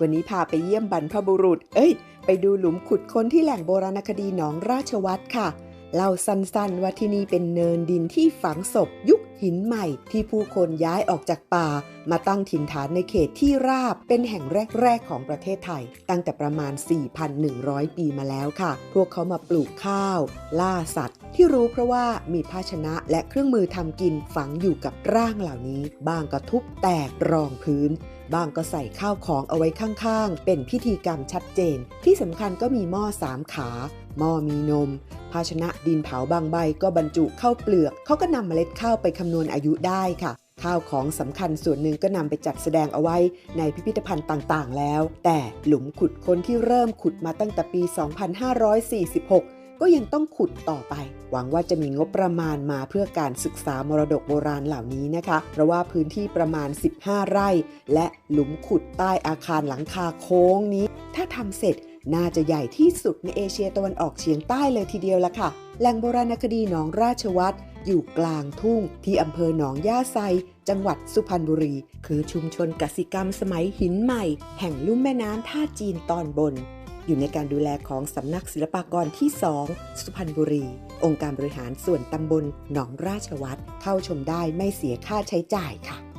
วันนี้พาไปเยี่ยมบรรพบุรุษ เอ้ย ไปดูหลุมขุดค้นที่แหล่งโบราณคดีหนองราชวัตรค่ะ เล่าสั้นๆว่าที่นี่เป็นเนินดินที่ฝังศพยุค หินใหม่ที่ผู้คนย้ายออกจากป่า มาตั้งถิ่นฐานในเขตที่ราบเป็นแห่งแรก ๆ ของประเทศไทย ตั้งแต่ประมาณ 4,100 ปีมาแล้วค่ะ พวกเขามาปลูกข้าว ล่าสัตว์ ที่รู้เพราะว่ามีภาชนะและเครื่องมือทำกินฝังอยู่กับร่างเหล่านี้ บางก็ทุบแตกรองพื้นบางก็ใส่ข้าวของเอาไว้ข้างๆ เป็นพิธีกรรมชัดเจน ที่สำคัญก็มีหม้อสามขา หม้อมีนม ภาชนะดินเผาบางใบก็บรรจุข้าวเปลือก เขาก็นำเมล็ดข้าวไปคำนวณอายุได้ค่ะ ข้าวของสำคัญส่วนหนึ่งก็นำไปจัดแสดงเอาไว้ในพิพิธภัณฑ์ต่างๆ แล้ว แต่หลุมขุดค้นที่เริ่มขุดมาตั้งแต่ปี 2546ก็ยังต้องขุดต่อไป หวังว่าจะมีงบประมาณมาเพื่อการศึกษามรดกโบราณเหล่านี้นะคะ เพราะว่าพื้นที่ประมาณ 15 ไร่ และหลุมขุดใต้อาคารหลังคาโค้งนี้ ถ้าทำเสร็จ น่าจะใหญ่ที่สุดในเอเชียตะวันออกเฉียงใต้เลยทีเดียวละค่ะ แหล่งโบราณคดีหนองราชวัตรอยู่กลางทุ่งที่อำเภอหนองย่าไซ จังหวัดสุพรรณบุรี คือชุมชนกสิกรรมสมัยหินใหม่ แห่งลุ่มแม่น้ำท่าจีนตอนบน อยู่ในการดูแลของสำนักศิลปากรที่2สุพรรณบุรี องค์การบริหารส่วนตำบลหนองราชวัตรเข้าชมได้ไม่เสียค่าใช้จ่ายค่ะ